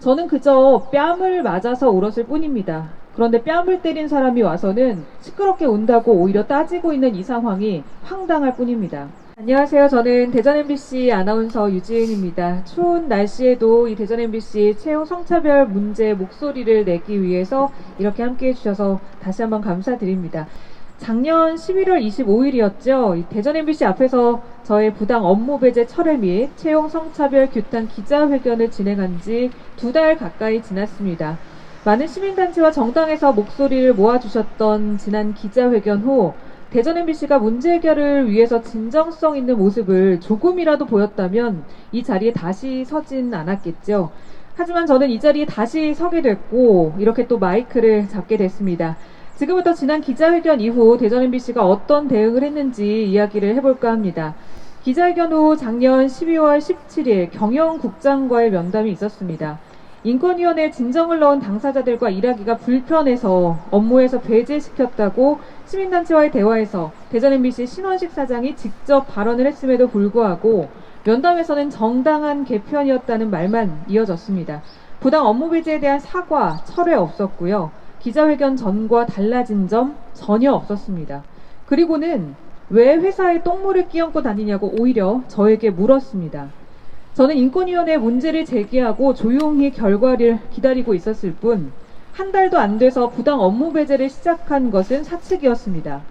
저는 그저 뺨을 맞아서 울었을 뿐입니다. 그런데 뺨을 때린 사람이 와서는 시끄럽게 운다고 오히려 따지고 있는 이 상황이 황당할 뿐입니다. 안녕하세요. 저는 대전 MBC 아나운서 유지은입니다. 추운 날씨에도 이 대전 MBC 채용 성차별 문제 목소리를 내기 위해서 이렇게 함께 해주셔서 다시 한번 감사드립니다. 작년 11월 25일이었죠. 대전 MBC 앞에서 저의 부당 업무 배제 철회 및 채용 성차별 규탄 기자회견을 진행한 지 두 달 가까이 지났습니다. 많은 시민단체와 정당에서 목소리를 모아주셨던 지난 기자회견 후 대전 MBC가 문제 해결을 위해서 진정성 있는 모습을 조금이라도 보였다면 이 자리에 다시 서진 않았겠죠. 하지만 저는 이 자리에 다시 서게 됐고 이렇게 또 마이크를 잡게 됐습니다. 지금부터 지난 기자회견 이후 대전 MBC가 어떤 대응을 했는지 이야기를 해볼까 합니다. 기자회견 후 작년 12월 17일 경영국장과의 면담이 있었습니다. 인권위원회에 진정을 넣은 당사자들과 일하기가 불편해서 업무에서 배제시켰다고 시민단체와의 대화에서 대전 MBC 신원식 사장이 직접 발언을 했음에도 불구하고 면담에서는 정당한 개편이었다는 말만 이어졌습니다. 부당 업무 배제에 대한 사과, 철회 없었고요. 기자회견 전과 달라진 점 전혀 없었습니다. 그리고는 왜 회사에 똥물을 끼얹고 다니냐고 오히려 저에게 물었습니다. 저는 인권위원회 문제를 제기하고 조용히 결과를 기다리고 있었을 뿐, 한 달도 안 돼서 부당 업무 배제를 시작한 것은 사측이었습니다.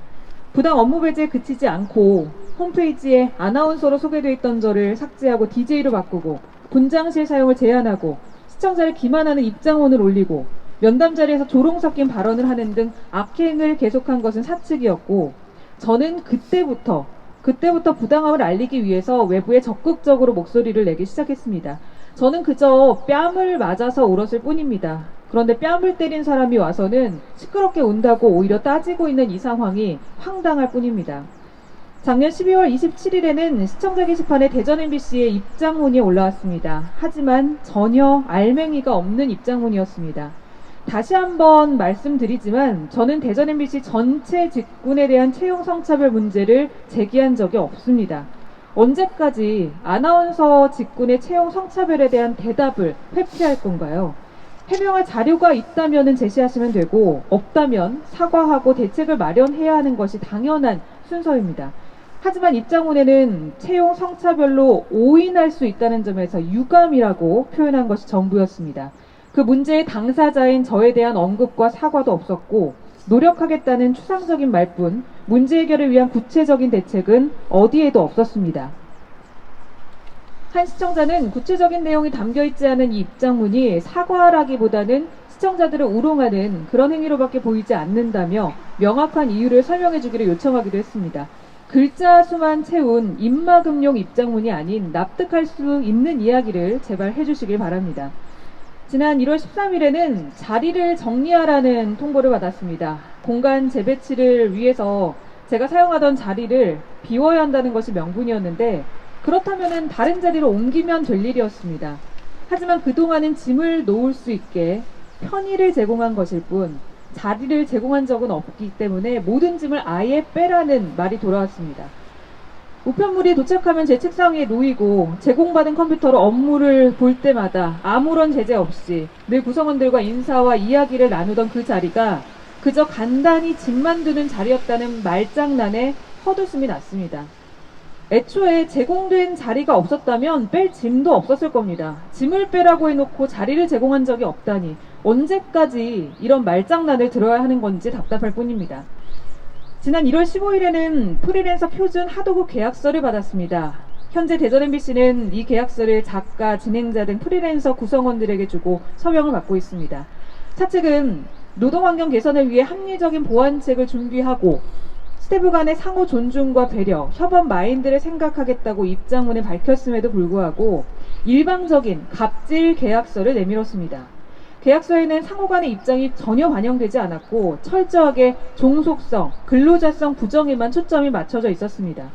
부당 업무 배제에 그치지 않고 홈페이지에 아나운서로 소개되어 있던 저를 삭제하고 DJ로 바꾸고 분장실 사용을 제한하고 시청자를 기만하는 입장원을 올리고 면담 자리에서 조롱 섞인 발언을 하는 등 악행을 계속한 것은 사측이었고 저는 그때부터 그때부터 부당함을 알리기 위해서 외부에 적극적으로 목소리를 내기 시작했습니다. 저는 그저 뺨을 맞아서 울었을 뿐입니다. 그런데 뺨을 때린 사람이 와서는 시끄럽게 운다고 오히려 따지고 있는 이 상황이 황당할 뿐입니다. 작년 12월 27일에는 시청자 게시판에 대전 MBC의 입장문이 올라왔습니다. 하지만 전혀 알맹이가 없는 입장문이었습니다. 다시 한번 말씀드리지만 저는 대전 MBC 전체 직군에 대한 채용 성차별 문제를 제기한 적이 없습니다. 언제까지 아나운서 직군의 채용 성차별에 대한 대답을 회피할 건가요? 해명할 자료가 있다면 제시하시면 되고 없다면 사과하고 대책을 마련해야 하는 것이 당연한 순서입니다. 하지만 입장문에는 채용 성차별로 오인할 수 있다는 점에서 유감이라고 표현한 것이 전부였습니다. 그 문제의 당사자인 저에 대한 언급과 사과도 없었고 노력하겠다는 추상적인 말뿐 문제 해결을 위한 구체적인 대책은 어디에도 없었습니다. 한 시청자는 구체적인 내용이 담겨 있지 않은 이 입장문이 사과라기보다는 시청자들을 우롱하는 그런 행위로밖에 보이지 않는다며 명확한 이유를 설명해 주기를 요청하기도 했습니다. 글자 수만 채운 입막음용 입장문이 아닌 납득할 수 있는 이야기를 제발 해주시길 바랍니다. 지난 1월 13일에는 자리를 정리하라는 통보를 받았습니다. 공간 재배치를 위해서 제가 사용하던 자리를 비워야 한다는 것이 명분이었는데 그렇다면 다른 자리로 옮기면 될 일이었습니다. 하지만 그동안은 짐을 놓을 수 있게 편의를 제공한 것일 뿐 자리를 제공한 적은 없기 때문에 모든 짐을 아예 빼라는 말이 돌아왔습니다. 우편물이 도착하면 제 책상 위에 놓이고 제공받은 컴퓨터로 업무를 볼 때마다 아무런 제재 없이 늘 구성원들과 인사와 이야기를 나누던 그 자리가 그저 간단히 짐만 두는 자리였다는 말장난에 헛웃음이 났습니다. 애초에 제공된 자리가 없었다면 뺄 짐도 없었을 겁니다. 짐을 빼라고 해놓고 자리를 제공한 적이 없다니 언제까지 이런 말장난을 들어야 하는 건지 답답할 뿐입니다. 지난 1월 15일에는 프리랜서 표준 하도급 계약서를 받았습니다. 현재 대전 MBC는 이 계약서를 작가, 진행자 등 프리랜서 구성원들에게 주고 서명을 받고 있습니다. 차측은 노동환경 개선을 위해 합리적인 보완책을 준비하고 스태프 간의 상호 존중과 배려, 협업 마인드를 생각하겠다고 입장문에 밝혔음에도 불구하고 일방적인 갑질 계약서를 내밀었습니다. 계약서에는 상호 간의 입장이 전혀 반영되지 않았고 철저하게 종속성, 근로자성 부정에만 초점이 맞춰져 있었습니다.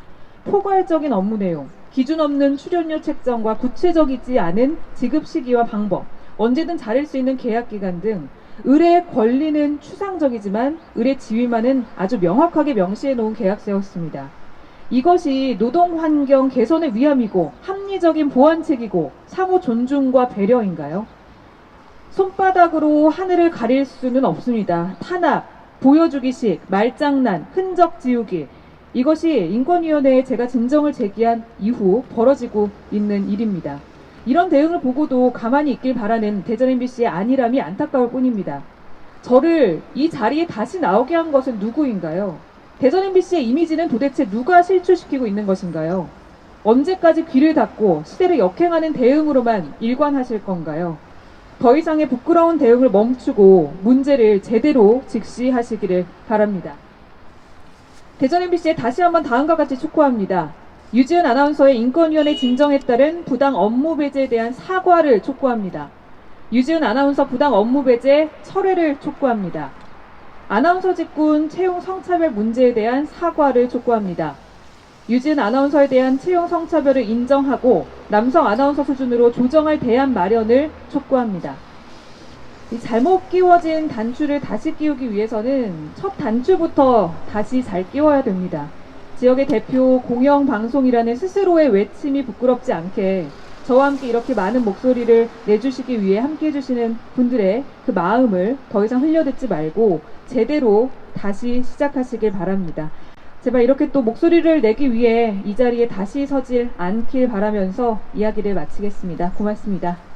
포괄적인 업무 내용, 기준 없는 출연료 책정과 구체적이지 않은 지급 시기와 방법, 언제든 자를 수 있는 계약 기간 등 의뢰의 권리는 추상적이지만 의뢰 지위만은 아주 명확하게 명시해 놓은 계약서였습니다. 이것이 노동 환경 개선의 위함이고 합리적인 보완책이고 상호 존중과 배려인가요? 손바닥으로 하늘을 가릴 수는 없습니다. 탄압, 보여주기식, 말장난, 흔적 지우기. 이것이 인권위원회에 제가 진정을 제기한 이후 벌어지고 있는 일입니다. 이런 대응을 보고도 가만히 있길 바라는 대전 MBC의 안일함이 안타까울 뿐입니다. 저를 이 자리에 다시 나오게 한 것은 누구인가요? 대전 MBC의 이미지는 도대체 누가 실추시키고 있는 것인가요? 언제까지 귀를 닫고 시대를 역행하는 대응으로만 일관하실 건가요? 더 이상의 부끄러운 대응을 멈추고 문제를 제대로 직시하시기를 바랍니다. 대전 MBC에 다시 한번 다음과 같이 촉구합니다. 유지은 아나운서의 인권위원회 진정에 따른 부당 업무 배제에 대한 사과를 촉구합니다. 유지은 아나운서 부당 업무 배제 철회를 촉구합니다. 아나운서 직군 채용 성차별 문제에 대한 사과를 촉구합니다. 유진 아나운서에 대한 채용 성차별을 인정하고 남성 아나운서 수준으로 조정할 대안 마련을 촉구합니다. 이 잘못 끼워진 단추를 다시 끼우기 위해서는 첫 단추부터 다시 잘 끼워야 됩니다. 지역의 대표 공영방송이라는 스스로의 외침이 부끄럽지 않게 저와 함께 이렇게 많은 목소리를 내주시기 위해 함께 해주시는 분들의 그 마음을 더 이상 흘려듣지 말고 제대로 다시 시작하시길 바랍니다. 제발 이렇게 또 목소리를 내기 위해 이 자리에 다시 서질 않길 바라면서 이야기를 마치겠습니다. 고맙습니다.